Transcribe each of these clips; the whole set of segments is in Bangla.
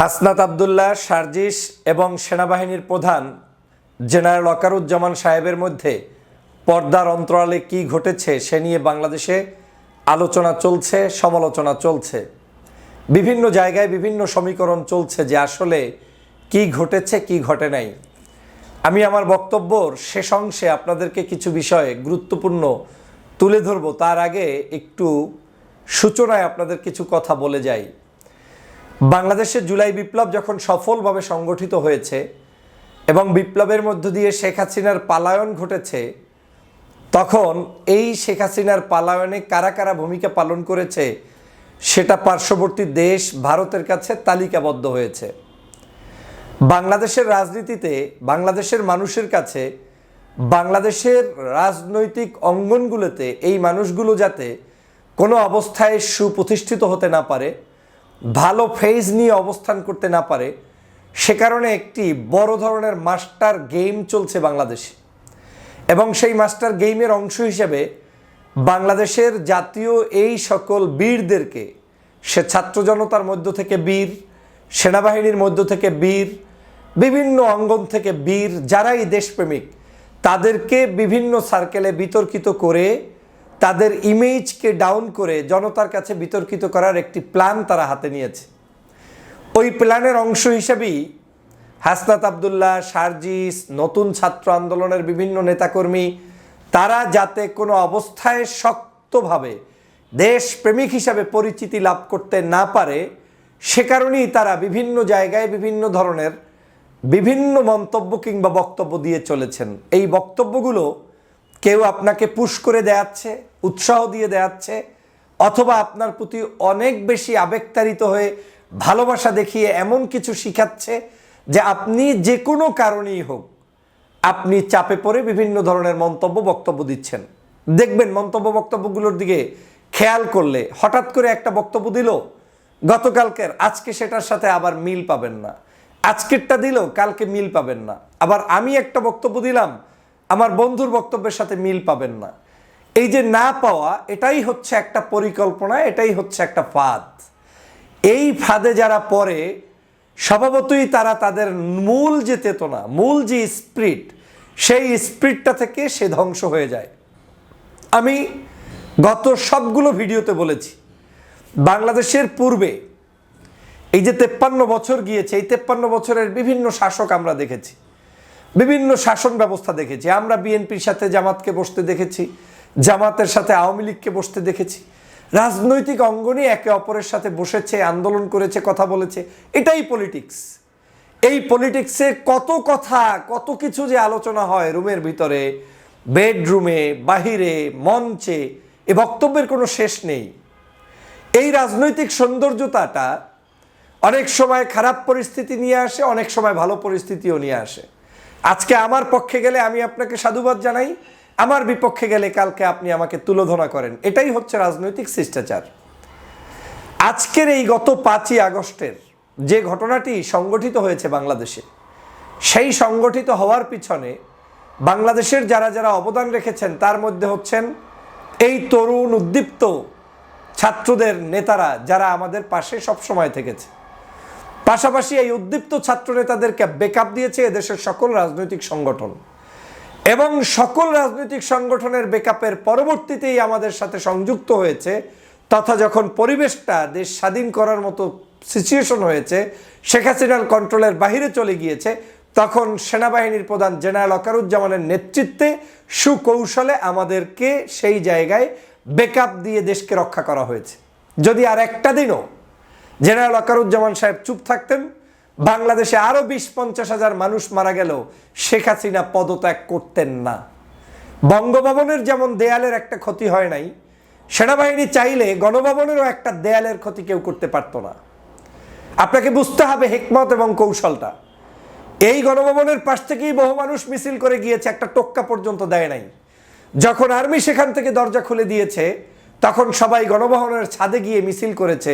হাসনাত আবদুল্লাহ, সার্জিস এবং সেনাবাহিনীর প্রধান জেনারেল অকারুজ্জামান সাহেবের মধ্যে পর্দার অন্তরালে কি ঘটেছে সে নিয়ে বাংলাদেশে আলোচনা চলছে, সমালোচনা চলছে। বিভিন্ন জায়গায় বিভিন্ন সমীকরণ চলছে যে আসলে কি ঘটেছে, কি ঘটে নাই। আমি আমার বক্তব্যর শেষ অংশে আপনাদেরকে কিছু বিষয়ে গুরুত্বপূর্ণ তুলে ধরব। তার আগে একটু সূচনায় আপনাদের কিছু কথা বলে যাই। বাংলাদেশের জুলাই বিপ্লব যখন সফলভাবে সংগঠিত হয়েছে এবং বিপ্লবের মধ্য দিয়ে শেখ হাসিনার পালায়ন ঘটেছে, তখন এই শেখ হাসিনার পালায়নে কারা কারা ভূমিকা পালন করেছে সেটা পার্শ্ববর্তী দেশ ভারতের কাছে তালিকাবদ্ধ হয়েছে। বাংলাদেশের রাজনীতিতে, বাংলাদেশের মানুষের কাছে, বাংলাদেশের রাজনৈতিক অঙ্গনগুলোতে এই মানুষগুলো যাতে কোনো অবস্থায় সুপ্রতিষ্ঠিত হতে না পারে ভালো ফেজ নিয়ে অবস্থান করতে না পারে, সে কারণে একটি বড় ধরনের মাস্টার গেম চলছে বাংলাদেশে। এবং সেই মাস্টার গেমের অংশ হিসেবে বাংলাদেশের জাতীয় এই সকল বীরদেরকে, সে ছাত্র জনতার মধ্য থেকে বীর, সেনাবাহিনীর মধ্য থেকে বীর, বিভিন্ন অঙ্গন থেকে বীর, যারাই দেশপ্রেমিক, তাদেরকে বিভিন্ন সার্কেলে বিতর্কিত করে তাদের ইমেজকে ডাউন করে জনতার কাছে বিতর্কিত করার একটি প্ল্যান তারা হাতে নিয়েছে। ওই প্ল্যানের অংশ হিসেবেই হাসনাত আবদুল্লাহ, সার্জিস, নতুন ছাত্র আন্দোলনের বিভিন্ন নেতাকর্মী, তারা যাতে কোনো অবস্থায় শক্তভাবে দেশপ্রেমিক হিসাবে পরিচিতি লাভ করতে না পারে, সে কারণেই তারা বিভিন্ন জায়গায় বিভিন্ন ধরনের বিভিন্ন মন্তব্য কিংবা বক্তব্য দিয়ে চলেছেন। এই বক্তব্যগুলো কেউ আপনাকে পুশ করে দেয়াচ্ছে উৎসাহ দিয়ে দেয়াচ্ছে অথবা আপনার প্রতি অনেক বেশি আবেগতাড়িত হয়ে ভালোবাসা দেখিয়ে এমন কিছু শিখাচ্ছে যে আপনি যে কোনো কারণেই হোক, আপনি চাপে পড়ে বিভিন্ন ধরনের মন্তব্য, বক্তব্য দিচ্ছেন। দেখবেন মন্তব্য, বক্তব্যগুলোর দিকে খেয়াল করলে হঠাৎ করে একটা বক্তব্য দিল, গতকালকের, আজকে সেটার সাথে আবার মিল পাবেন না। আজকেরটা দিল, কালকে মিল পাবেন না। আবার আমি একটা বক্তব্য দিলাম আমার বন্ধুর বক্তব্যের সাথে মিল পাবেন না। এই যে না পাওয়া, এটাই হচ্ছে একটা পরিকল্পনা, এটাই হচ্ছে একটা ফাঁদ। এই ফাঁদে যারা পড়ে, স্বভাবতই তারা তাদের মূল যে চেতনা, মূল যে স্প্রিট, সেই স্প্রিটটা থেকে সে ধ্বংস হয়ে যায়। আমি গত সবগুলো ভিডিওতে বলেছি, বাংলাদেশের পূর্বে এই যে তেপ্পান্ন বছর গিয়েছে, এই তেপ্পান্ন বছরের বিভিন্ন শাসক আমরা দেখেছি। বিভিন্ন শাসন ব্যবস্থা দেখেছি। আমরা বিএনপির সাথে জামাতকে বসতে দেখেছি, জামাতের সাথে আওয়ামী লীগকে বসতে দেখেছি। রাজনৈতিক অঙ্গনে একে অপরের সাথে বসেছে, আন্দোলন করেছে, কথা বলেছে। এটাই পলিটিক্স এই পলিটিক্সে কত কথা, কত কিছু যে আলোচনা হয় রুমের ভিতরে বেডরুমে বাহিরে, মঞ্চে, এ বক্তব্যের কোনো শেষ নেই। এই রাজনৈতিক সৌন্দর্যতাটা অনেক সময় খারাপ পরিস্থিতি নিয়ে আসে, অনেক সময় ভালো পরিস্থিতিও নিয়ে আসে। আজকে আমার পক্ষে গেলে আমি আপনাকে সাধুবাদ জানাই। আমার বিপক্ষে গেলে কালকে আপনি আমাকে তুলোধনা করেন। এটাই হচ্ছে রাজনৈতিক শিষ্টাচার। আজকের এই গত পাঁচই আগস্টের যে ঘটনাটি সংগঠিত হয়েছে বাংলাদেশে, সেই সংগঠিত হওয়ার পিছনে বাংলাদেশের যারা যারা অবদান রেখেছেন, তার মধ্যে হচ্ছেন এই তরুণ উদ্দীপ্ত ছাত্রদের নেতারা যারা আমাদের পাশে সবসময় থেকেছে। পাশাপাশি এই উদ্দীপ্ত ছাত্র নেতাদেরকে বেকআপ দিয়েছে এদেশের সকল রাজনৈতিক সংগঠন। এবং সকল রাজনৈতিক সংগঠনের বেকআপের পরবর্তীতেই আমাদের সাথে সংযুক্ত হয়েছে, তথা যখন পরিবেশটা দেশ স্বাধীন করার মতো সিচুয়েশন হয়েছে, শেখ হাসিনার কন্ট্রোলের বাহিরে চলে গিয়েছে, তখন সেনাবাহিনীর প্রধান জেনারেল অকারুজ্জামানের নেতৃত্বে সুকৌশলে আমাদেরকে সেই জায়গায় বেকআপ দিয়ে দেশকে রক্ষা করা হয়েছে। যদি আর একটা দিনও জেনারেল অকারুজ্জামান সাহেব চুপ থাকতেন। বাংলাদেশে আরও বিশ পঞ্চাশ হাজার মানুষ মারা গেল শেখ হাসিনা পদত্যাগ করতেন না। বঙ্গভবনের যেমন দেয়ালের একটা ক্ষতি হয় নাই, সেনাবাহিনী চাইলে গণভবনেরও একটা দেয়ালের ক্ষতি কেউ করতে পারতো না। আপনাকে বুঝতে হবে হেকমত এবং কৌশলটা। এই গণভবনের পাশ থেকেই বহু মানুষ মিছিল করে গিয়েছে, একটা টোক্কা পর্যন্ত দেয় নাই। যখন আর্মি সেখান থেকে দরজা খুলে দিয়েছে তখন সবাই গণভবনের ছাদে গিয়ে মিছিল করেছে,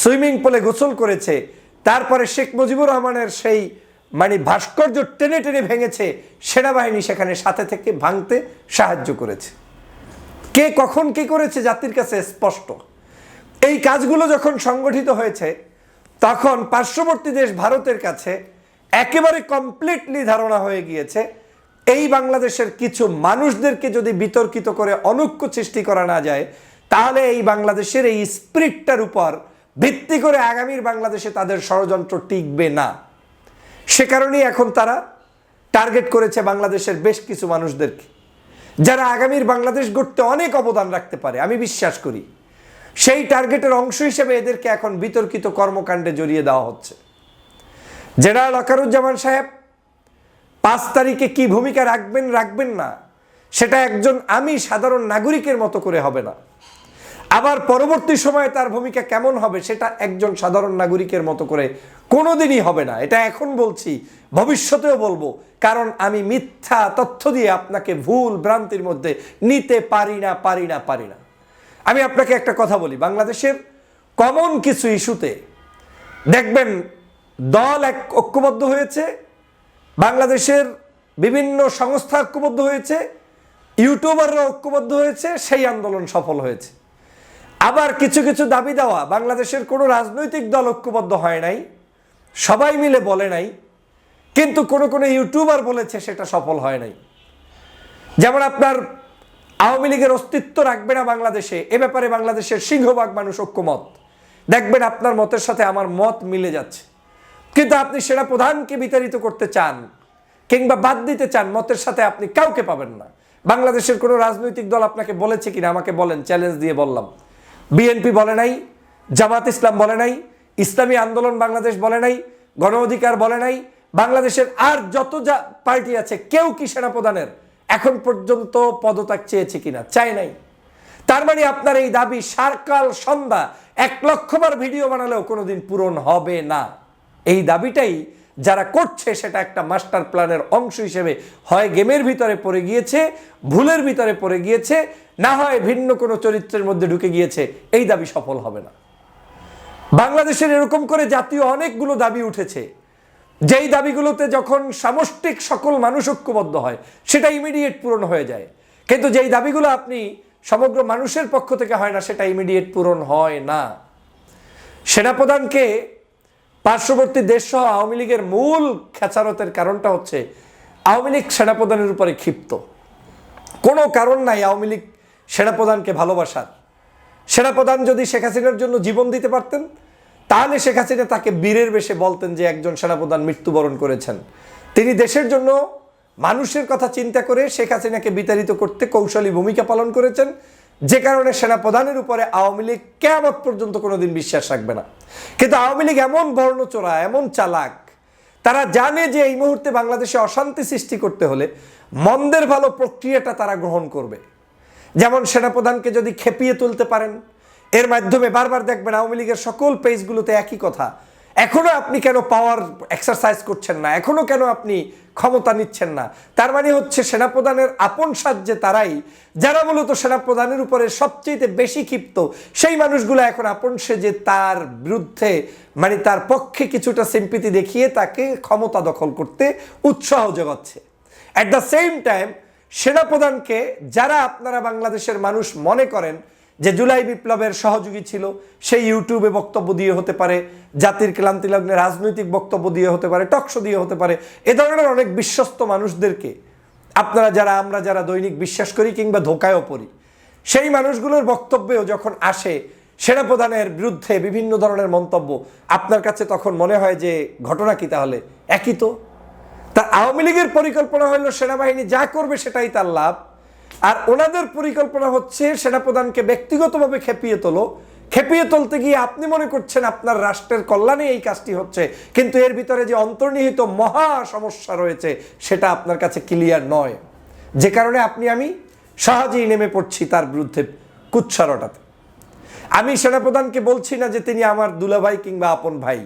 সুইমিং পুলে গোসল করেছে। তারপরে শেখ মুজিবুর রহমানের সেই মানে ভাস্কর্য টেনে টেনে ভেঙেছে সেনাবাহিনী সেখানে সাথে থেকে ভাঙতে সাহায্য করেছে। কে কখন কি করেছে জাতির কাছে স্পষ্ট। এই কাজগুলো যখন সংগঠিত হয়েছে, তখন পার্শ্ববর্তী দেশ ভারতের কাছে একেবারে কমপ্লিটলি ধারণা হয়ে গিয়েছে, এই বাংলাদেশের কিছু মানুষদেরকে যদি বিতর্কিত করে অনৈক্য সৃষ্টি করা না যায় তাহলে এই বাংলাদেশের এই স্পিরিটটার উপর ভিত্তি করে আগামীর বাংলাদেশে তাদের ষড়যন্ত্র টিকবে না। সে কারণেই এখন তারা টার্গেট করেছে বাংলাদেশের বেশ কিছু মানুষদেরকে, যারা আগামীর বাংলাদেশ গড়তে অনেক অবদান রাখতে পারে, আমি বিশ্বাস করি। সেই টার্গেটের অংশ হিসেবে এদেরকে এখন বিতর্কিত কর্মকাণ্ডে জড়িয়ে দেওয়া হচ্ছে। জেনারেল অকারুজ্জামান সাহেব, পাঁচ তারিখে কি ভূমিকা রাখবেন রাখবেন না, সেটা একজন আমি সাধারণ নাগরিকের মতো করে হবে না। আবার পরবর্তী সময়ে তার ভূমিকা কেমন হবে সেটা একজন সাধারণ নাগরিকের মতো করে কোনোদিনই হবে না। এটা এখন বলছি, ভবিষ্যতেও বলব, কারণ আমি মিথ্যা তথ্য দিয়ে আপনাকে ভুল ভ্রান্তির মধ্যে নিতে পারি না পারি না পারি না। আমি আপনাকে একটা কথা বলি, বাংলাদেশের কমন কিছু ইস্যুতে দেখবেন দল এক ঐক্যবদ্ধ হয়েছে, বাংলাদেশের বিভিন্ন সংস্থা ঐক্যবদ্ধ হয়েছে, ইউটিউবাররা ঐক্যবদ্ধ হয়েছে, সেই আন্দোলন সফল হয়েছে। আবার কিছু কিছু দাবি দেওয়া, বাংলাদেশের কোনো রাজনৈতিক দল ঐক্যবদ্ধ হয় নাই, সবাই মিলে বলে নাই, কিন্তু কোনো কোনো ইউটিউবার বলেছে সেটা সফল হয় নাই। যেমন আপনার আওয়ামী লীগের অস্তিত্ব রাখবে না বাংলাদেশে, এ ব্যাপারে বাংলাদেশের সিংহভাগ মানুষ ঐক্যমত। দেখবেন আপনার মতের সাথে আমার মত মিলে যাচ্ছে। কিন্তু আপনি সেরা প্রধানকে বিতাড়িত করতে চান, কিংবা বাদ দিতে চান, মতের সাথে আপনি কাউকে পাবেন না। বাংলাদেশের কোনো রাজনৈতিক দল আপনাকে বলেছে কিনা, আমাকে বলেন চ্যালেঞ্জ দিয়ে বললাম। বিএনপি বলে নাই, জামাত ইসলাম বলে নাই, ইসলামী আন্দোলন বাংলাদেশ বলে নাই, গণ অধিকার বলে নাই, বাংলাদেশের আর যত যা পার্টি আছে, কেউ কি সেনাপ্রধানের এখন পর্যন্ত পদত্যাগ চেয়েছে কিনা? চায় নাই। তার মানে আপনার এই দাবি সারকাল সন্ধ্যা, এক লক্ষবার ভিডিও বানালেও কোনোদিন পূরণ হবে না। এই দাবিটাই যারা করছে, সেটা একটা মাস্টার প্ল্যানের অংশ হিসেবে হয়, গেমের ভিতরে পড়ে গিয়েছে, ভুলের ভিতরে পড়ে গিয়েছে না হয় ভিন্ন কোনো চরিত্রের মধ্যে ঢুকে গিয়েছে, এই দাবি সফল হবে না। বাংলাদেশের এরকম করে জাতীয় অনেকগুলো দাবি উঠেছে। যেই দাবিগুলোতে যখন সামষ্টিক সকল মানুষ ঐক্যবদ্ধ হয়, সেটা ইমিডিয়েট পূরণ হয়ে যায়। কিন্তু যেই দাবিগুলো আপনি সমগ্র মানুষের পক্ষ থেকে হয় না, সেটা ইমিডিয়েট পূরণ হয় না। সেনাপ্রধানকে পার্শ্ববর্তী দেশ সহ আওয়ামী লীগের মূল খেচারতের কারণটা হচ্ছে, আওয়ামী লীগ সেনাপ্রধানের উপরে ক্ষিপ্ত। কোনো কারণ নাই আওয়ামী লীগ সেনাপ্রধানকে ভালোবাসার। সেনাপ্রধান যদি শেখ হাসিনার জন্য জীবন দিতে পারতেন, তাহলে শেখ হাসিনা তাকে বীরের বেশে বলতেন যে একজন সেনাপ্রধান মৃত্যুবরণ করেছেন। তিনি দেশের জন্য মানুষের কথা চিন্তা করে শেখ হাসিনাকে বিতাড়িত করতে কৌশলী ভূমিকা পালন করেছেন। যে কারণে সেনাপ্রধানের উপরে আওয়ামী লীগ কেমত পর্যন্ত কোনোদিন বিশ্বাস রাখবে না। কিন্তু আওয়ামী লীগ এমন বর্ণচোরা, এমন চালাক, তারা জানে যে এই মুহূর্তে বাংলাদেশে অশান্তি সৃষ্টি করতে হলে মন্দের ভালো প্রক্রিয়াটা তারা গ্রহণ করবে। যেমন সেনাপ্রধানকে যদি খেপিয়ে তুলতে পারেন, এর মাধ্যমে বারবার দেখবেন আওয়ামী লীগের সকল পেজগুলোতে একই কথা। এখনও আপনি কেন পাওয়ার এক্সারসাইজ করছেন না? এখনও কেন আপনি ক্ষমতা নিচ্ছেন না? তার মানে হচ্ছে সেনাপ্রধানের আপন সাহায্যে তারাই, যারা মূলত সেনাপ্রধানের উপরে সবচেয়ে বেশি ক্ষিপ্ত, সেই মানুষগুলো এখন আপন সেজে তার বিরুদ্ধে মানে তার পক্ষে কিছুটা সিম্পিতি দেখিয়ে তাকে ক্ষমতা দখল করতে উৎসাহ যোগাচ্ছে। অ্যাট দ্য সেম টাইম সেনাপ্রধানকে যারা আপনারা বাংলাদেশের মানুষ মনে করেন যে জুলাই বিপ্লবের সহযোগী ছিল, সেই ইউটিউবে বক্তব্য দিয়ে হতে পারে, জাতির ক্লান্তি লগ্নে রাজনৈতিক বক্তব্য দিয়ে হতে পারে টকশো দিয়ে হতে পারে, এ ধরনের অনেক বিশ্বস্ত মানুষদেরকে আপনারা যারা, আমরা যারা দৈনিক বিশ্বাস করি কিংবা ধোকায়ও পড়ি, সেই মানুষগুলোর বক্তব্যেও যখন আসে সেনাপ্রধানের বিরুদ্ধে বিভিন্ন ধরনের মন্তব্য, আপনার কাছে তখন মনে হয় যে ঘটনা কি তাহলে? একই তো? তা আওয়ামী লীগের পরিকল্পনা হলো সেনাবাহিনী যা করবে সেটাই তার লাভ। আর ওনাদের পরিকল্পনা হচ্ছে সেনাপ্রধানকে ব্যক্তিগতভাবে খেপিয়ে তোলো। খেপিয়ে তুলতে গিয়ে আপনি মনে করছেন আপনার রাষ্ট্রের কল্যাণে এই কাজটি হচ্ছে, কিন্তু এর ভিতরে যে অন্তর্নিহিত মহা সমস্যা রয়েছে সেটা আপনার কাছে ক্লিয়ার নয়। যে কারণে আপনি আমি সহজেই নেমে পড়ছি তার বিরুদ্ধে কুচ্ছারটাতে আমি সেনাপ্রধানকে বলছি না যে তিনি আমার দুলাভাই কিংবা আপন ভাই।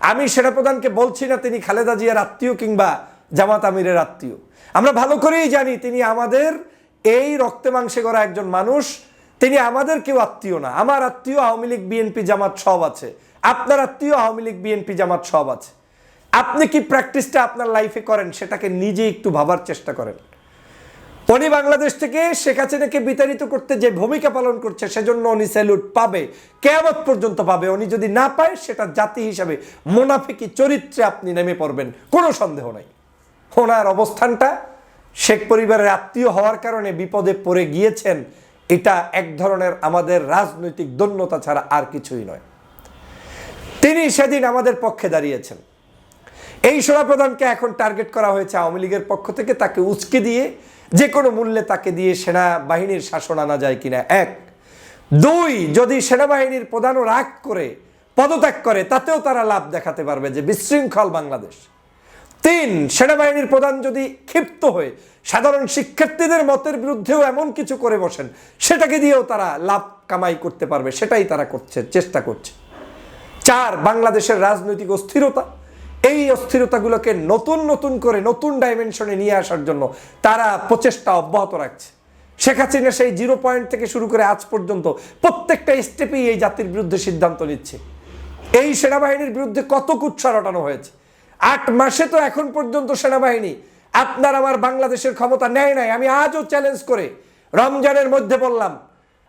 আমি সেনাপ্রধানকে বলছি না তিনি খালেদা জিয়ার আত্মীয় কিংবা জামাত আমিরের আত্মীয়। আমরা ভালো করেই জানি তিনি আমাদের এই রক্তে মাংসে করা একজন মানুষ। তিনি আমাদের কেউ আত্মীয় না। আমার আত্মীয় আওয়ামী লীগ, বিএনপি, জামাত সব আছে। আপনার আত্মীয় আওয়ামী লীগ, বিএনপি, জামাত সব আছে। আপনি কি প্র্যাকটিসটা আপনার লাইফে করেন, সেটাকে নিজে একটু ভাবার চেষ্টা করেন। উনি বাংলাদেশ থেকে শেখ হাসিনাকে বিতাড়িত করতে যে ভূমিকা পালন করছে, সেজন্য উনি স্যালুট পাবে, কেয়ামত পর্যন্ত পাবে। উনি যদি না পায়, সেটা জাতি হিসাবে মোনাফিকি চরিত্রে আপনি নেমে পড়বেন, কোনো সন্দেহ নাই। ওনার অবস্থানটা, শেখ পরিবারের আত্মীয় হওয়ার কারণে বিপদে পড়ে গিয়েছেন, এটা এক ধরনের আমাদের রাজনৈতিক দন্যতা ছাড়া আর কিছুই নয়। তিনি সেদিন আমাদের পক্ষে দাঁড়িয়েছেন। এই সেনাপ্রধানকে এখন টার্গেট করা হয়েছে আওয়ামী লীগের পক্ষ থেকে, তাকে উচকে দিয়ে যে কোনো মূল্যে তাকে দিয়ে সেনাবাহিনীর শাসন আনা যায় কিনা। এক, দুই, যদি সেনাবাহিনীর প্রধানও রাগ করে, পদত্যাগ করে, তাতেও তারা লাভ দেখাতে পারবে যে বিশৃঙ্খল বাংলাদেশ। তিন, সেনাবাহিনীর প্রধান যদি ক্ষিপ্ত হয়ে সাধারণ শিক্ষার্থীদের মতের বিরুদ্ধেও এমন কিছু করে বসেন, সেটাকে দিয়েও তারা লাভ কামাই করতে পারবে, সেটাই তারা করছে, চেষ্টা করছে। চার, বাংলাদেশের রাজনৈতিক অস্থিরতা। এই অস্থিরতাগুলোকে নতুন নতুন করে নতুন ডাইমেনশনে নিয়ে আসার জন্য তারা প্রচেষ্টা অব্যাহত রাখছে। শেখ হাসিনা সেই জিরো পয়েন্ট থেকে শুরু করে আজ পর্যন্ত প্রত্যেকটা স্টেপেই এই জাতির বিরুদ্ধে সিদ্ধান্ত নিচ্ছে। এই সেনাবাহিনীর বিরুদ্ধে কত কুচ্ছা রটানো হয়েছে? আট মাসে তো এখন পর্যন্ত সেনাবাহিনী, আপনার আমার বাংলাদেশের ক্ষমতা নেয় নাই, আমি আজও চ্যালেঞ্জ করে রমজানের মধ্যে বললাম,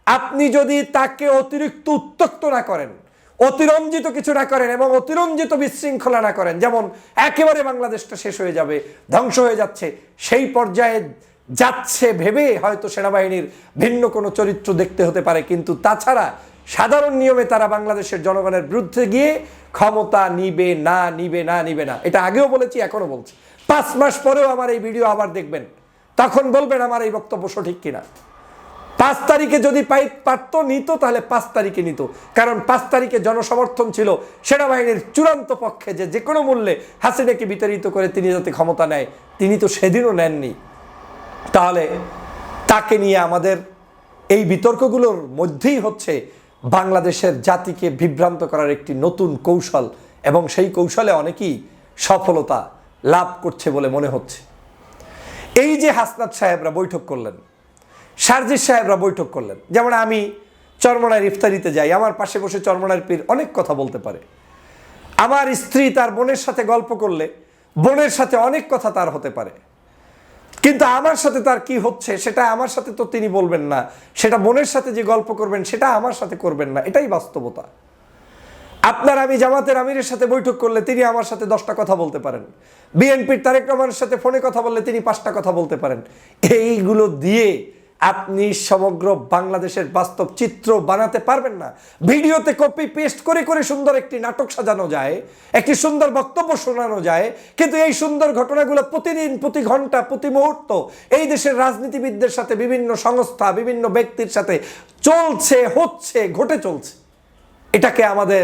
আপনি যদি তাকে অতিরিক্ত উত্তক্ত না করেন অতিরঞ্জিত কিছু না করেন এবং অতিরঞ্জিত বিশৃঙ্খলা না করেন। যেমন একেবারে বাংলাদেশটা শেষ হয়ে যাবে, ধ্বংস হয়ে যাচ্ছে, সেই পর্যায়ে যাচ্ছে ভেবে হয়তো সেনাবাহিনীর ভিন্ন কোনো চরিত্র দেখতে হতে পারে। কিন্তু তাছাড়া সাধারণ নিয়মে তারা বাংলাদেশের জনগণের বিরুদ্ধে গিয়ে ক্ষমতা নিবে, না নিবে না নিবে না। এটা আগেও বলেছি এখনও বলছি। পাঁচ মাস পরেও আমার এই ভিডিও আবার দেখবেন। তখন বলবেন আমার এই বক্তব্য সঠিক কিনা। পাঁচ তারিখে যদি পাই পারত নিত, তাহলে পাঁচ তারিখে নিত। কারণ পাঁচ তারিখে জনসমর্থন ছিল সেনাবাহিনীর চূড়ান্ত পক্ষে যে যে কোনো মূল্যে হাসিনাকে বিতাড়িত করে তিনি যাতে ক্ষমতা নেয়, তিনি তো সেদিনও নেননি। তাহলে তাকে নিয়ে আমাদের এই বিতর্কগুলোর মধ্যেই হচ্ছে বাংলাদেশের জাতিকে বিভ্রান্ত করার একটি নতুন কৌশল এবং সেই কৌশলে অনেকেই সফলতা লাভ করছে বলে মনে হচ্ছে। এই যে হাসনাত সাহেবরা বৈঠক করলেন সার্জিস সাহেবরা বৈঠক করলেন। যেমন আমি চরমনার ইফতারিতে যাই, আমার পাশে বসে চরমনার পীর অনেক কথা বলতে পারে। আমার স্ত্রী তার বোনের সাথে গল্প করলে, বোনের সাথে অনেক কথা তার হতে পারে। কিন্তু আমার সাথে তার কি হচ্ছে, সেটা আমার সাথে তো তিনি বলবেন না। সেটা বোনের সাথে যে গল্প করবেন, সেটা আমার সাথে করবেন না। এটাই বাস্তবতা। আপনার আমি জামাতের আমিরের সাথে বৈঠক করলে তিনি আমার সাথে দশটা কথা বলতে পারেন। বিএনপির তারেক রহমানের সাথে ফোনে কথা বললে তিনি পাঁচটা কথা বলতে পারেন। এইগুলো দিয়ে আপনি সমগ্র বাংলাদেশের বাস্তব চিত্র বানাতে পারবেন না। ভিডিওতে কপি পেস্ট করে করে সুন্দর একটি নাটক সাজানো যায়, একটি সুন্দর বক্তব্য শোনানো যায়, কিন্তু এই সুন্দর ঘটনাগুলো প্রতিদিন, প্রতি ঘণ্টা, প্রতি মুহূর্ত এই দেশের রাজনীতিবিদদের সাথে, বিভিন্ন সংস্থা, বিভিন্ন ব্যক্তির সাথে চলছে, হচ্ছে, ঘটে চলছে। এটাকে আমাদের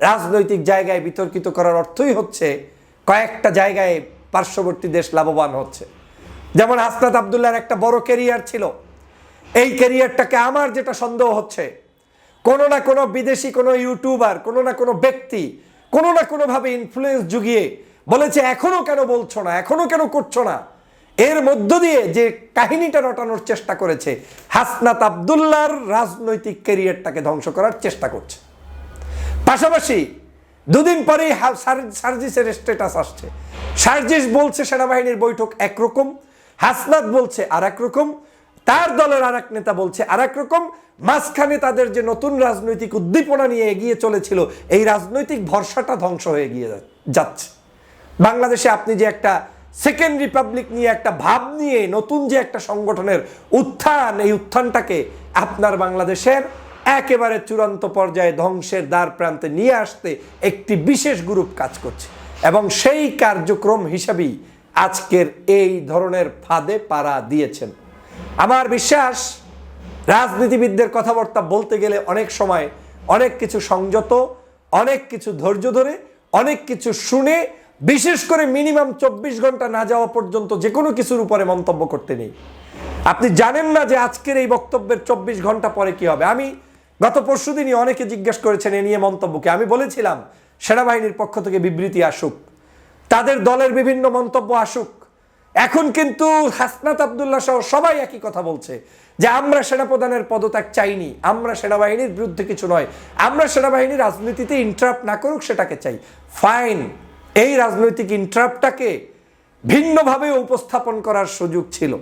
রাজনৈতিক জায়গায় বিতর্কিত করার অর্থই হচ্ছে কয়েকটা জায়গায় পার্শ্ববর্তী দেশ লাভবান হচ্ছে। যেমন হাসনাত আবদুল্লাহর একটা বড় কেরিয়ার ছিল। এই কেরিয়ারটাকে আমার যেটা সন্দেহ হচ্ছে, কোনো না কোনো বিদেশি, কোনো ইউটিউবার কোনো না কোনো ব্যক্তি, কোনো না কোনোভাবে ইনফ্লুয়েন্স জুগিয়ে বলেছে এখনও কেন বলছো না? এখনও কেন করছ না? এর মধ্য দিয়ে যে কাহিনীটা রটানোর চেষ্টা করেছে, হাসনাত আবদুল্লাহর রাজনৈতিক কেরিয়ারটাকে ধ্বংস করার চেষ্টা করছে। পাশাপাশি দুদিন পরেই সার্জিসের স্টেটাস আসছে। সার্জিস বলছে, সেনাবাহিনীর বৈঠক একরকম হাসনাত বলছে আর রকম, তার দলের আর নেতা বলছে আর রকম, মাঝখানে তাদের যে নতুন রাজনৈতিক উদ্দীপনা নিয়ে এগিয়ে চলেছিল, এই রাজনৈতিক ভরসাটা ধ্বংস হয়ে গিয়ে যাচ্ছে। বাংলাদেশে আপনি যে একটা সেকেন্ড রিপাবলিক নিয়ে একটা ভাব নিয়ে নতুন যে একটা সংগঠনের উত্থান, এই উত্থানটাকে আপনার বাংলাদেশের একেবারে চূড়ান্ত পর্যায়ে ধ্বংসের দ্বার প্রান্তে নিয়ে আসতে একটি বিশেষ গ্রুপ কাজ করছে। এবং সেই কার্যক্রম হিসাবেই আজকের এই ধরনের ফাঁদে পাড়া দিয়েছেন। আমার বিশ্বাস, রাজনীতিবিদদের কথাবার্তা বলতে গেলে অনেক সময় অনেক কিছু সংযত, অনেক কিছু ধৈর্য ধরে, অনেক কিছু শুনে, বিশেষ করে মিনিমাম চব্বিশ ঘণ্টা না যাওয়া পর্যন্ত যে কোনো কিছুর উপরে মন্তব্য করতে নেই। আপনি জানেন না যে আজকের এই বক্তব্যের চব্বিশ ঘণ্টা পরে কি হবে। আমি গত পরশু দিনই অনেকে জিজ্ঞেস করেছেন এ নিয়ে মন্তব্যকে। আমি বলেছিলাম, সেনাবাহিনীর পক্ষ থেকে বিবৃতি আসুক। তাদের দলের বিভিন্ন মন্তব্য আসুক। এখন কিন্তু হাসনাত আবদুল্লাহ সহ সবাই একই কথা বলছে যে আমরা সেনাপ্রধানের পদত্যাগ চাইনি, আমরা সেনাবাহিনীর বিরুদ্ধে কিছু নয়, আমরা সেনাবাহিনী রাজনীতিতে ইন্টারাপ্ট না করুক সেটাকে চাই। ফাইন এই রাজনৈতিক ইন্টারাপ্টটাকে ভিন্নভাবে উপস্থাপন করার সুযোগ ছিল।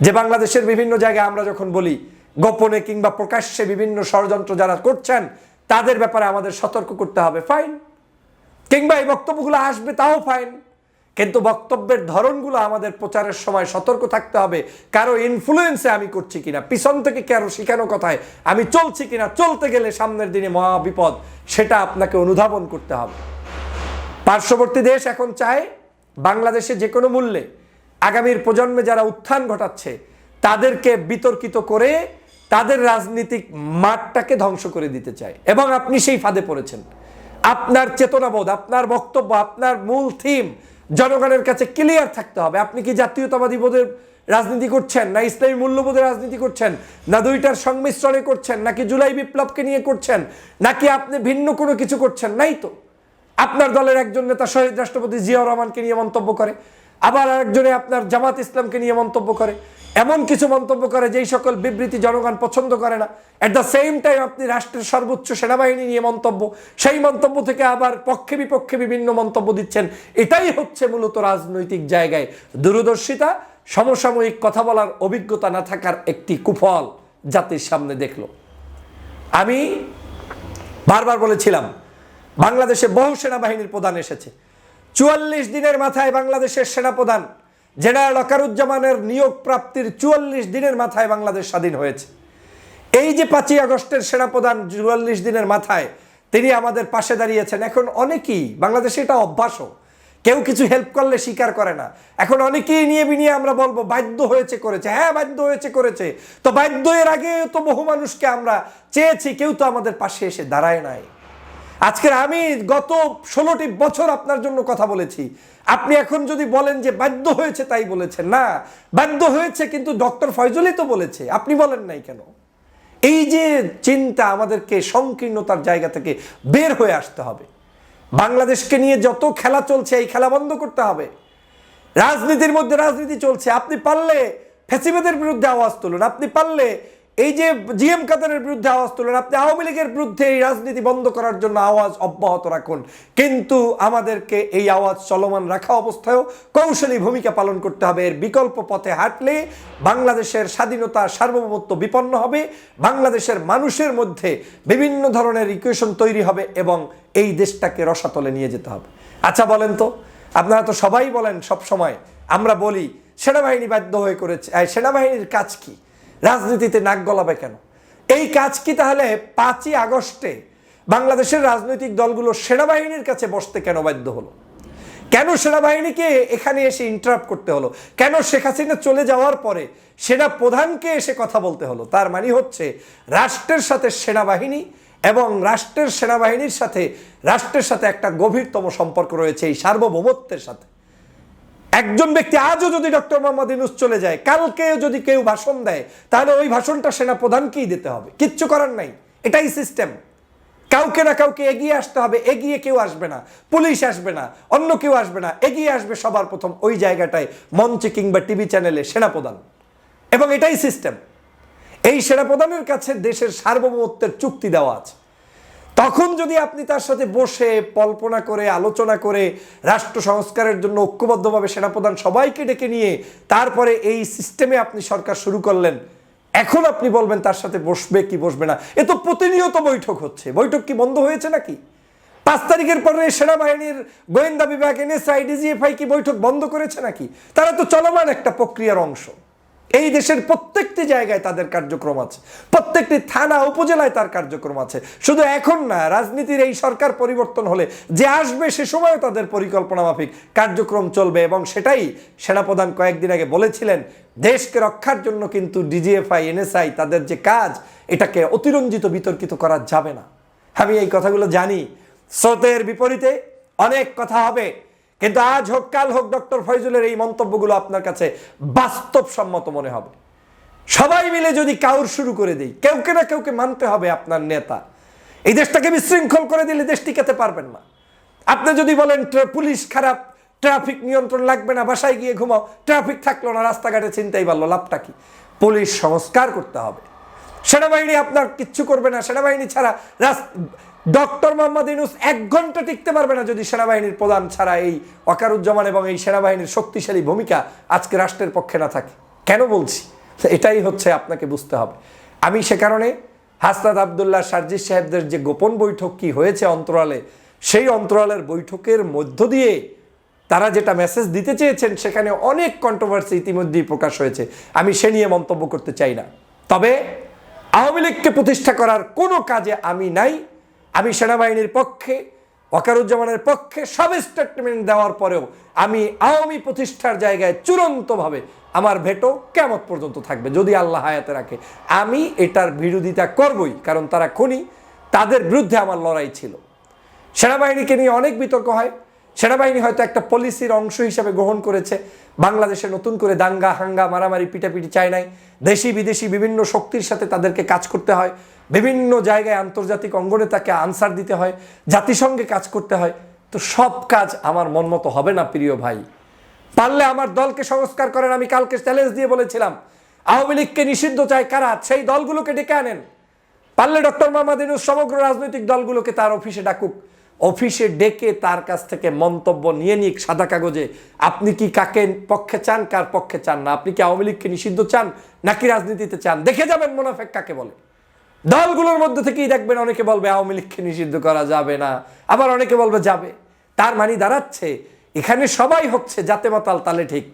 যে বাংলাদেশের বিভিন্ন জায়গায় আমরা যখন বলি, গোপনে কিংবা প্রকাশ্যে বিভিন্ন ষড়যন্ত্র যারা করছেন, তাদের ব্যাপারে আমাদের সতর্ক করতে হবে। ফাইন কিংবা এই বক্তব্যগুলো আসবে, তাও ফাইন কিন্তু বক্তব্যের ধরনগুলো আমাদের প্রচারের সময় সতর্ক থাকতে হবে। কারও ইনফ্লুয়েন্সে আমি করছি কিনা, পিছন থেকে কারও শিখানো কথায় আমি চলছি কিনা, চলতে গেলে সামনের দিনে মহা বিপদ, সেটা আপনাকে অনুধাবন করতে হবে। পার্শ্ববর্তী দেশ এখন চায় বাংলাদেশে যে কোনো মূল্যে আগামীর প্রজন্মে যারা উত্থান ঘটাচ্ছে, তাদেরকে বিতর্কিত করে তাদের রাজনীতিক মাঠটাকে ধ্বংস করে দিতে চায়। এবং আপনি সেই ফাঁদে পড়েছেন। আপনার চেতনাবোধ, আপনার বক্তব্য, আপনার মূল থিম জনগণের কাছে ক্লিয়ার থাকতে হবে। আপনি কি জাতীয়তাবাদী বোধের রাজনীতি করছেন, না ইসলামী মূল্যবোধের রাজনীতি করছেন, না দুইটার সংমিশ্রণে করছেন, নাকি জুলাই বিপ্লবকে নিয়ে করছেন, নাকি আপনি ভিন্ন কোনো কিছু করছেন? নাই তো। আপনার দলের একজন নেতা শহীদ রাষ্ট্রপতি জিয়াউর রহমানকে নিয়ে মন্তব্য করে, আবার আরেকজনে আপনার জামাত ইসলামকে নিয়ে মন্তব্য করে। এমন কিছু মন্তব্য করে যেই সকল বিবৃতি জনগণ পছন্দ করে না। অ্যাট দ্য সেম টাইম আপনি রাষ্ট্রের সর্বোচ্চ সেনাবাহিনী নিয়ে মন্তব্য, সেই মন্তব্য থেকে আবার পক্ষে বিপক্ষে বিভিন্ন মন্তব্য দিচ্ছেন। এটাই হচ্ছে মূলত রাজনৈতিক জায়গায় দূরদর্শিতা, সমসাময়িক কথা বলার অভিজ্ঞতা না থাকার একটি কুফল জাতির সামনে দেখল। আমি বারবার বলেছিলাম, বাংলাদেশে বহু সেনাবাহিনীর প্রধান এসেছে। চুয়াল্লিশ দিনের মাথায় বাংলাদেশের সেনাপ্রধান জেনারেল অকারুজ্জামানের নিয়োগ প্রাপ্তির চুয়াল্লিশ দিনের মাথায় বাংলাদেশ স্বাধীন হয়েছে। এই যে পাঁচই আগস্টের সেনাপ্রধান চুয়াল্লিশ দিনের মাথায় তিনি আমাদের পাশে দাঁড়িয়েছেন, এখন অনেকেই, বাংলাদেশে এটা অভ্যাসও, কেউ কিছু হেল্প করলে স্বীকার করে না। এখন অনেকেই নিয়ে বিনিয়ে আমরা বলব, বাধ্য হয়েছে করেছে। হ্যাঁ বাধ্য হয়েছে করেছে। তো বাধ্য এর আগে তো বহু মানুষকে আমরা চেয়েছি, কেউ তো আমাদের পাশে এসে দাঁড়ায় নাই। আজকের আমি গত ষোলোটি বছর আপনার জন্য কথা বলেছি। আপনি এখন যদি বলেন যে বাধ্য হয়েছে তাই বলেছেন, না, বাধ্য হয়েছে কিন্তু ডক্টর ফয়জলই তো বলেছে, আপনি বলেন নাই কেন? এই যে চিন্তা আমাদেরকে সংকীর্ণতার জায়গা থেকে বের হয়ে আসতে হবে। বাংলাদেশকে নিয়ে যত খেলা চলছে, এই খেলা বন্ধ করতে হবে। রাজনীতির মধ্যে রাজনীতি চলছে, আপনি পারলে ফেসিবাদের বিরুদ্ধে আওয়াজ তুলুন, আপনি পারলে এই যে জিএম কাতারের বিরুদ্ধে আওয়াজ তুলুন আপনি, আওয়ামী লীগের বিরুদ্ধে এই রাজনীতি বন্ধ করার জন্য আওয়াজ অব্যাহত রাখুন। কিন্তু আমাদেরকে এই আওয়াজ চলমান রাখা অবস্থায়ও কৌশলী ভূমিকা পালন করতে হবে। এর বিকল্প পথে হাঁটলে বাংলাদেশের স্বাধীনতা সার্বভৌমত্ব বিপন্ন হবে, বাংলাদেশের মানুষের মধ্যে বিভিন্ন ধরনের ইকুয়েশন তৈরি হবে এবং এই দেশটাকে রসাতলে নিয়ে যেতে হবে। আচ্ছা বলেন তো, আপনারা তো সবাই বলেন সব সময় আমরা বলি, সেনাবাহিনী বাধ্য হয়ে করেছে সেনাবাহিনীর কাজ কি? রাজনীতিতে নাক গলাবে কেন? এই কাজ কি তাহলে পাঁচই আগস্টে বাংলাদেশের রাজনৈতিক দলগুলো সেনাবাহিনীর কাছে বসতে কেন বাধ্য হলো? কেন সেনাবাহিনীকে এখানে এসে ইন্টারাপ্ট করতে হলো? কেন শেখ হাসিনা চলে যাওয়ার পরে সেনা প্রধানকে এসে কথা বলতে হলো? তার মানে হচ্ছে রাষ্ট্রের সাথে সেনাবাহিনী এবং রাষ্ট্রের সেনাবাহিনীর সাথে, রাষ্ট্রের সাথে একটা গভীরতম সম্পর্ক রয়েছে এই সার্বভৌমত্বের সাথে। একজন ব্যক্তি আজও যদি ডক্টর মোহাম্মদ ইনুস চলে যায়, কালকে যদি কেউ ভাষণ দেয়, তাহলে ওই ভাষণটা সেনা প্রধানকেই দিতে হবে। কিচ্ছু করার নাই। এটাই সিস্টেম কাউকে না কাউকে এগিয়ে আসতে হবে, এগিয়ে কেউ আসবে না। পুলিশ আসবে না, অন্য কেউ আসবে না। এগিয়ে আসবে সবার প্রথম ওই জায়গাটায়, মঞ্চে কিংবা টিভি চ্যানেলে সেনাপ্রধান। এবং এটাই সিস্টেম এই সেনাপ্রধানের কাছে দেশের সার্বভৌমত্বের চুক্তি দেওয়া আছে। তখন যদি আপনি তার সাথে বসে কল্পনা করে, আলোচনা করে, রাষ্ট্র সংস্কারের জন্য ঐক্যবদ্ধভাবে সেনাপ্রধান সবাইকে ডেকে নিয়ে তারপরে এই সিস্টেমে আপনি সরকার শুরু করলেন, এখন আপনি বলবেন তার সাথে বসবে কি বসবে না? এ তো প্রতিনিয়ত বৈঠক হচ্ছে। বৈঠক কি বন্ধ হয়েছে নাকি? পাঁচ তারিখের পরে সেনাবাহিনীর গোয়েন্দা বিভাগ, এনএসআই, ডিজিএফআই কি বৈঠক বন্ধ করেছে নাকি? তারা তো চলমান একটা প্রক্রিয়ার অংশ। এই দেশের প্রত্যেকটি জায়গায় তাদের কার্যক্রম আছে, প্রত্যেকটি থানা, উপজেলায় তার কার্যক্রম আছে। শুধু এখন না, রাজনীতির এই সরকার পরিবর্তন হলে যে আসবে সে সময়ও তাদের পরিকল্পনা মাফিক কার্যক্রম চলবে এবং সেটাই সেনাপ্রধান কয়েকদিন আগে বলেছিলেন, দেশকে রক্ষার জন্য কিন্তু ডিজিএফআই, এনএসআই তাদের যে কাজ, এটাকে অতিরঞ্জিত বিতর্কিত করা যাবে না। আমি এই কথাগুলো জানি। স্রোতের বিপরীতে অনেক কথা হবে। কিন্তু আজ হোক, কাল হোক, ডক্টর ফয়জুলের এই মন্তব্যগুলো আপনার কাছে বাস্তবসম্মত মনে হবে। সবাই মিলে যদি কাউর শুরু করে দেই, কেউকে না কেউকে মানতে হবে আপনার নেতা। এই দেশটাকে বিশৃঙ্খল করে দিলে দেশ টিকাতে পারবেন না। আপনি যদি বলেন পুলিশ খারাপ, ট্রাফিক নিয়ন্ত্রণ লাগবে না, বাসায় গিয়ে ঘুমাও, ট্রাফিক থাকল না, রাস্তাঘাটে চিন্তাই পারল লাভটা কি? পুলিশ সংস্কার করতে হবে। সেনাবাহিনী আপনার কিচ্ছু করবে না। সেনাবাহিনী ছাড়া ডক্টর মোহাম্মদ ইউনুস এক ঘণ্টা টিকতে পারবে না যদি সেনাবাহিনীর প্রধান ছাড়া এই অকারুজ্জামান এবং এই সেনাবাহিনীর শক্তিশালী ভূমিকা আজকে রাষ্ট্রের পক্ষে না থাকে। কেন বলছি? এটাই হচ্ছে আপনাকে বুঝতে হবে। আমি সে কারণে হাসনাত আবদুল্লাহ সার্জিস সাহেবদের যে গোপন বৈঠক কি হয়েছে অন্তরালে, সেই অন্তরালের বৈঠকের মধ্য দিয়ে তারা যেটা মেসেজ দিতে চেয়েছেন, সেখানে অনেক কন্ট্রোভার্সি ইতিমধ্যেই প্রকাশ হয়েছে। আমি সে নিয়ে মন্তব্য করতে চাই না। তবে আওয়ামী লীগকে প্রতিষ্ঠা করার কোনো কাজে আমি নাই। আমি সেনাবাহিনীর পক্ষে, ওয়াকারুজ্জামানের পক্ষে সব স্টেটমেন্ট দেওয়ার পরেও আমি আওয়ামী প্রতিষ্ঠার জায়গায় চূড়ান্তভাবে আমার ভেটো কেমন পর্যন্ত থাকবে, যদি আল্লাহ হায়াতে রাখে। আমি এটার বিরোধিতা করবই, কারণ তারা খুনি, তাদের বিরুদ্ধে আমার লড়াই ছিল। সেনাবাহিনীকে নিয়ে অনেক বিতর্ক হয়। সেনাবাহিনী হয়তো একটা পলিসির অংশ হিসাবে গ্রহণ করেছে। বাংলাদেশে নতুন করে দাঙ্গা, হাঙ্গা, মারামারি, পিটাপিটি চায় নাই। দেশি, বিদেশি বিভিন্ন শক্তির সাথে তাদেরকে কাজ করতে হয়। বিভিন্ন জায়গায় আন্তর্জাতিক অঙ্গনে তাকে আনসার দিতে হয়। জাতিসংঘে কাজ করতে হয়। তো সব কাজ আমার মন মতো হবে না, প্রিয় ভাই। পারলে আমার দলকে সংস্কার করেন, আমি কালকে চ্যালেঞ্জ দিয়ে বলেছিলাম। আওয়ামী লীগকে নিষিদ্ধ চায় কারা? সেই দলগুলোকে ডেকে আনেন। পারলে ডক্টর মোহাম্মদ সমগ্র রাজনৈতিক দলগুলোকে তার অফিসে ডাকুক। অফিসে ডেকে তার কাছ থেকে মন্তব্য নিয়ে নিক সাদা কাগজে। আপনি কি কাকে পক্ষে চান, কার পক্ষে চান না? আপনি কি আওয়ামী লীগকে নিষিদ্ধ চান নাকি রাজনীতিতে চান? দেখে যাবেন মোনাফেক কাকে বলে। দলগুলোর মধ্যে থেকেই দেখবেন অনেকে বলবে আওয়ামী লীগকে নিষিদ্ধ করা যাবে না। আবার অনেকে বলবে যাবে। তার মানে দাঁড়াচ্ছে। এখানে সবাই হচ্ছে জাতে মাতাল তালে ঠিক।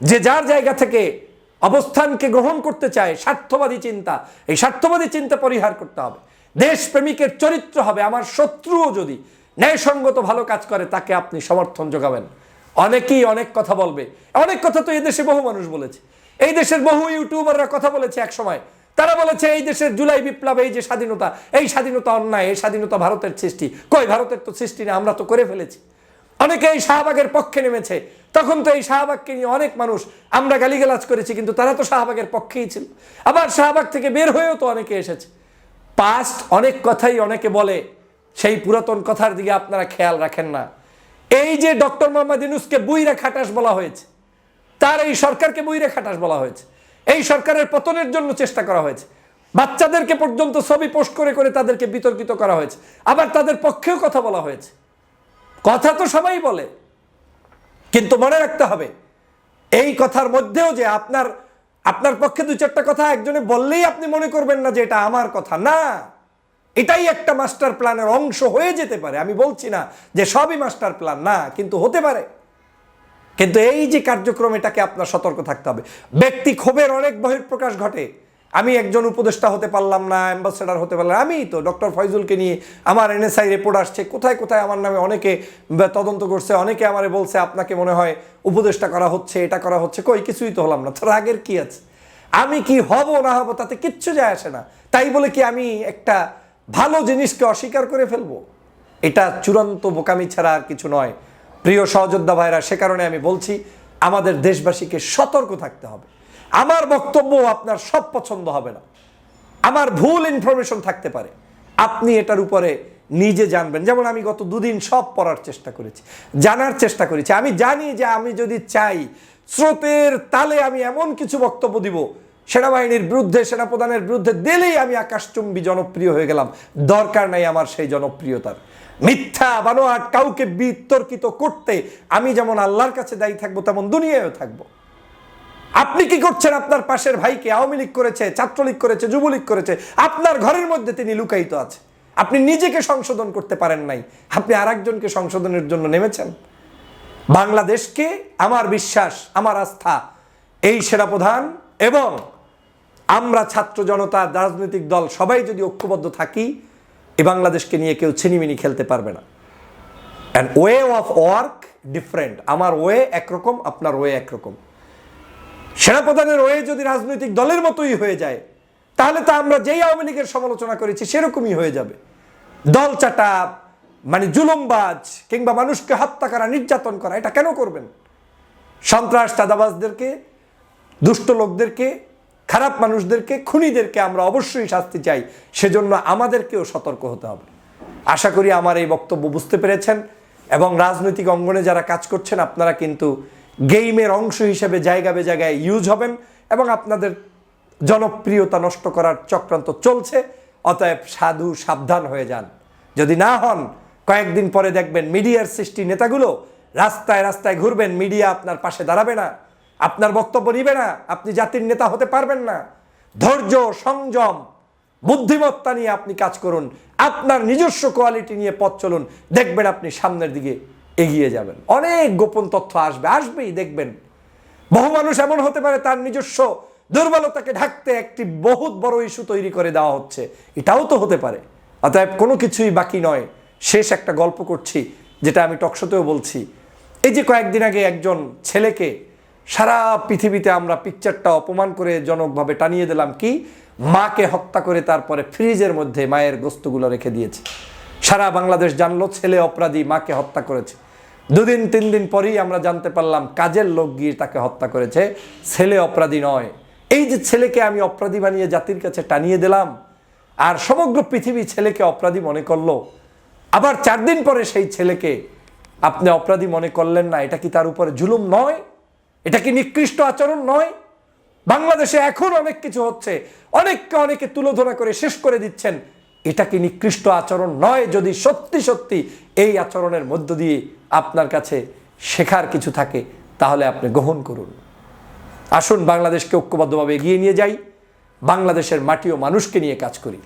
যে যার জায়গা থেকে অবস্থানকে গ্রহণ করতে চায়, স্বার্থবাদী চিন্তা, এই স্বার্থবাদী চিন্তা পরিহার করতে হবে। দেশপ্রেমিকের চরিত্র হবে। আমার শত্রুও যদি ন্যায়সঙ্গত ভালো কাজ করে, তাকে আপনি সমর্থন যোগাবেন। অনেকেই অনেক কথা বলবে। অনেক কথা তো এই দেশে বহু মানুষ বলেছে। এই দেশের বহু ইউটিউবাররা কথা বলেছে এক সময়। তারা বলেছে, এই দেশের জুলাই বিপ্লব, এই যে স্বাধীনতা, এই স্বাধীনতা অন্যায়, এই স্বাধীনতা ভারতের সৃষ্টি। কই, ভারতের তো সৃষ্টি না, আমরা তো করে ফেলেছি। অনেকে এই শাহবাগের পক্ষে নেমেছে। তখন তো এই শাহবাগকে নিয়ে অনেক মানুষ আমরা গালিগালাজ করেছি, কিন্তু তারা তো শাহবাগের পক্ষেই ছিল। আবার শাহবাগ থেকে বের হয়েও তো অনেকে এসেছে। পাস্ট অনেক কথাই অনেকে বলে সেই পুরাতন কথার দিকে আপনারা খেয়াল রাখেন না। এই যে ডক্টর মোহাম্মদ ইউনুসকে বুইরা খাটাস বলা হয়েছে, তার এই সরকারকে বুইরা খাটাস বলা হয়েছে, এই সরকারের পতনের জন্য চেষ্টা করা হয়েছে, বাচ্চাদেরকে পর্যন্ত ছবি পোস্ট করে করে তাদেরকে বিতর্কিত করা হয়েছে, আবার তাদের পক্ষেও কথা বলা হয়েছে। কথা তো সবাই বলে, কিন্তু মনে রাখতে হবে, এই কথার মধ্যেও যে আপনার আপনার পক্ষে দু চারটা কথা একজনে বললেই আপনি মনে করবেন না যে এটা আমার কথা, না। এটাই একটা মাস্টার প্ল্যানের অংশ হয়ে যেতে পারে। আমি বলছি না যে সবই মাস্টার প্ল্যান না, কিন্তু হতে পারে। কিন্তু এই যে কার্যক্রম, এটাকে আপনার সতর্ক থাকতে হবে। ব্যক্তি ক্ষোভের অনেক বহিঃপ্রকাশ ঘটে। আমি একজন উপদেষ্টা হতে পারলাম না অ্যাম্বাসেডার হতে পারলাম আমি তো ডক্টর ফয়জুলকে নিয়ে আমার এনএসআই রিপোর্ট আসছে। কোথায় কোথায় আমার নামে অনেকে তদন্ত করছে, অনেকে আমারে বলছে, আপনাকে মনে হয় উপদেষ্টা করা হচ্ছে, এটা করা হচ্ছে। কই, কিছুই তো হলাম না। তো রাগের কি আছে? আমি কি হব, না হব, তাতে কিচ্ছু যায় আসে না। তাই বলে কি আমি একটা ভালো জিনিসকে অস্বীকার করে ফেলব। এটা চূড়ান্ত বোকামি ছাড়া আর কিছু নয়। প্রিয় সহযোদ্ধা ভাইরা, সে কারণে আমি বলছি, আমাদের দেশবাসীকে সতর্ক থাকতে হবে। আমার বক্তব্য আপনার সব পছন্দ হবে না। আমার ভুল ইনফরমেশন থাকতে পারে। আপনি এটার উপরে নিজে জানবেন। যেমন আমি গত দুদিন সব পড়ার চেষ্টা করেছি, জানার চেষ্টা করেছি। আমি জানি যে আমি যদি চাই, স্রোতের তালে আমি এমন কিছু বক্তব্য দিব সেনাবাহিনীর বিরুদ্ধে, সেনাপ্রধানের বিরুদ্ধে দিলেই আমি আকাশচুম্বী জনপ্রিয় হয়ে গেলাম। দরকার নাই আমার সেই জনপ্রিয়তার। মিথ্যা বানোয়াট কাউকে বিতর্কিত করতে আমি যেমন আল্লাহর কাছে দায়ী থাকব, তেমন দুনিয়ায়ও থাকব। আপনি কি করছেন? আপনার পাশের ভাইকে আওয়ামী লীগ করেছে, ছাত্রলীগ করেছে, যুবলীগ করেছে, আপনার ঘরের মধ্যে তিনি লুকায়িত আছে। আপনি নিজেকে সংশোধন করতে পারেন নাই। আপনি আরেকজনকে সংশোধনের জন্য নেমেছেন। বাংলাদেশকে আমার বিশ্বাস, আমার আস্থা, এই সেনাপ্রধান এবং আমরা ছাত্র জনতা, রাজনৈতিক দল, সবাই যদি ঐক্যবদ্ধ থাকি এই বাংলাদেশকে নিয়ে কেউ ছিনিমিনি খেলতে পারবে না। And way of work different আমার ওয়ে একরকম, আপনার ওয়ে একরকম। সেনাপ্রধানের ওয়ে যদি রাজনৈতিক দলের মতোই হয়ে যায়, তাহলে তা আমরা যেই আওয়ামী লীগের সমালোচনা করেছি, সেরকমই হয়ে যাবে। দল চাটা মানে জুলুমবাজ, কিংবা মানুষকে হত্যা করা, নির্যাতন করা, এটা কেন করবেন? সন্ত্রাস, চাঁদাবাজদেরকে, দুষ্ট লোকদেরকে খারাপ মানুষদেরকে, খুনিদেরকে আমরা অবশ্যই শাস্তি চাই। সেজন্য আমাদেরকেও সতর্ক হতে হবে। আশা করি আমার এই বক্তব্য বুঝতে পেরেছেন এবং রাজনৈতিক অঙ্গনে যারা কাজ করছেন, আপনারা কিন্তু গেইমের অংশ হিসেবে জায়গা বে জায়গায় ইউজ হবেন এবং আপনাদের জনপ্রিয়তা নষ্ট করার চক্রান্ত চলছে। অতএব সাধু সাবধান হয়ে যান। যদি না হন, কয়েকদিন পরে দেখবেন মিডিয়ার সৃষ্টি নেতাগুলো রাস্তায় রাস্তায় ঘুরবেন, মিডিয়া আপনার পাশে দাঁড়াবে না। আপনার বক্তব্য নিবে না, আপনি জাতির নেতা হতে পারবেন না। ধৈর্য, সংযম, বুদ্ধিমত্তা নিয়ে আপনি কাজ করুন। আপনার নিজস্ব কোয়ালিটি নিয়ে পথ চলুন। দেখবেন আপনি সামনের দিকে এগিয়ে যাবেন। অনেক গোপন তথ্য আসবে, আসবেই, দেখবেন। বহু মানুষ এমন হতে পারে, তার নিজস্ব দুর্বলতাকে ঢাকতে একটি বহুত বড় ইস্যু তৈরি করে দেওয়া হচ্ছে। এটাও তো হতে পারে। অতএব কোনো কিছুই বাকি নয়। শেষ একটা গল্প করছি, যেটা আমি টকশোতেও বলছি। এই যে কয়েকদিন আগে একজন ছেলেকে সারা পৃথিবীতে আমরা পিকচারটা অপমান করে জনকভাবে টানিয়ে দিলাম কি? মাকে হত্যা করে তারপরে ফ্রিজের মধ্যে মায়ের গোস্তগুলো রেখে দিয়েছে। সারা বাংলাদেশ জানলো ছেলে অপরাধী মাকে হত্যা করেছে। দুদিন, তিন দিন পরেই আমরা জানতে পারলাম কাজের লোক গিয়ে তাকে হত্যা করেছে। ছেলে অপরাধী নয়। এই যে ছেলেকে আমি অপরাধী বানিয়ে জাতির কাছে টানিয়ে দিলাম, আর সমগ্র পৃথিবী ছেলেকে অপরাধী মনে করল, আবার চার দিন পরে সেই ছেলেকে আপনি অপরাধী মনে করলেন না, এটা কি তার উপরে জুলুম নয়? এটা কি নিকৃষ্ট আচরণ নয়? বাংলাদেশে এখন অনেক কিছু হচ্ছে। অনেককে অনেকে তুলোধনা করে শেষ করে দিচ্ছেন। এটা কি নিকৃষ্ট আচরণ নয় যদি সত্যি সত্যি এই আচরণের মধ্য দিয়ে আপনার কাছে শেখার কিছু থাকে, তাহলে আপনি গ্রহণ করুন। আসুন বাংলাদেশকে ঐক্যবদ্ধভাবে এগিয়ে নিয়ে যাই। বাংলাদেশের মাটি ও মানুষকে নিয়ে কাজ করি।